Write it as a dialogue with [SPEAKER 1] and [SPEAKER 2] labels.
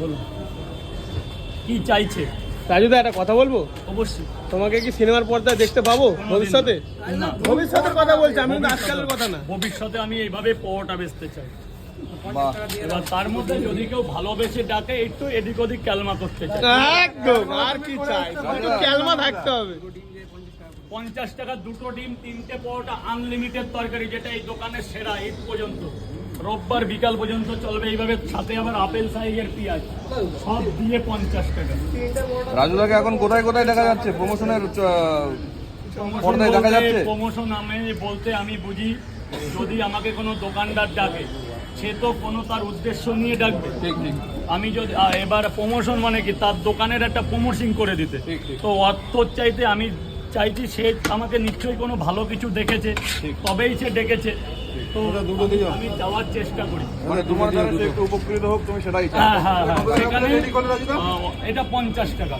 [SPEAKER 1] বলুন। কি চাইছে?
[SPEAKER 2] রাজুদা একটা কথা বলব?
[SPEAKER 1] অবশ্যই।
[SPEAKER 2] তোমাকে কি সিনেমার পর্দায় দেখতে পাবো ভবিষ্যতে?
[SPEAKER 1] না।
[SPEAKER 2] ভবিষ্যতের কথা বলছি আমি কিন্তু আজকালের কথা না।
[SPEAKER 1] ভবিষ্যতে আমি এইভাবে পোয়াটা বেচতে চাই। এবার তার মধ্যে যদি কেউ ভালোবেসে ডাকে একটু এদিক ওদিক ক্যালমা করতে চাই।
[SPEAKER 2] একদম আর কি চাই? শুধু ক্যালমা থাকতে হবে।
[SPEAKER 1] পঞ্চাশ টাকা দুটো ডিম তিনটে পরোটা আনলিমিটেড তরকারি যেটা এই দোকানের সেরা এই পর্যন্ত। রোববার বিকাল পর্যন্ত চলবে এইভাবে সাথে আবার আপেল সাইজের পেঁয়াজ সব দিয়ে পঞ্চাশ টাকা।
[SPEAKER 3] রাজুদাকে এখন কোথায় কোথায় দেখা যাচ্ছে? প্রমোশনের পর্দায় দেখা যাচ্ছে?
[SPEAKER 1] প্রমোশন আমি বলতে আমি বুঝি যদি আমাকে কোনো দোকানদার ডাকে সে তো কোনো তার উদ্দেশ্য নিয়ে ডাকবে। আমি যদি এবার প্রমোশন মানে কি? তার দোকানের একটা প্রমোশন করে দিতে। তো অর্থ চাইতে আমি চাইছি সে আমাকে নিশ্চয়ই কোনো ভালো কিছু দেখেছে। তবেই সে ডেকেছে। তো আমি যাওয়ার চেষ্টা করি।
[SPEAKER 3] মানে তোমার দ্বারা একটু উপকৃত হোক তুমি সেটাই
[SPEAKER 1] হ্যাঁ হ্যাঁ হ্যাঁ। সেখানে এটা পঞ্চাশ টাকা।